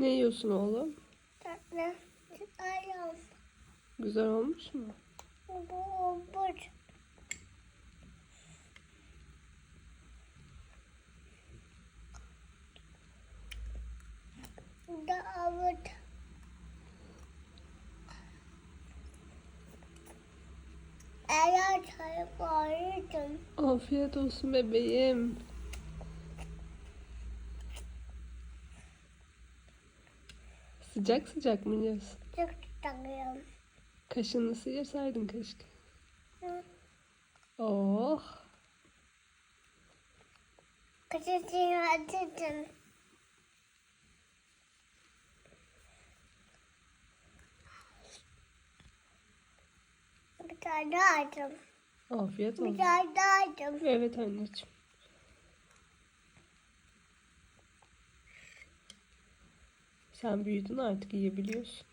Ne yiyorsun oğlum? Tatlı. Ayağım. Güzel olmuş mu? Bu bu. Da avut. Eğer çay koydum. Afiyet olsun bebeğim. Sıcak sıcak mı yiyorsun? Çok takıyorum. Kaşını sıyırsaydın keşke. Hı. Oh. Kaçıncıyı açtım. Bir tane daha açtım. Afiyet Bir olsun. tane daha açtım. Evet anneciğim. Sen büyüdün artık yiyebiliyorsun.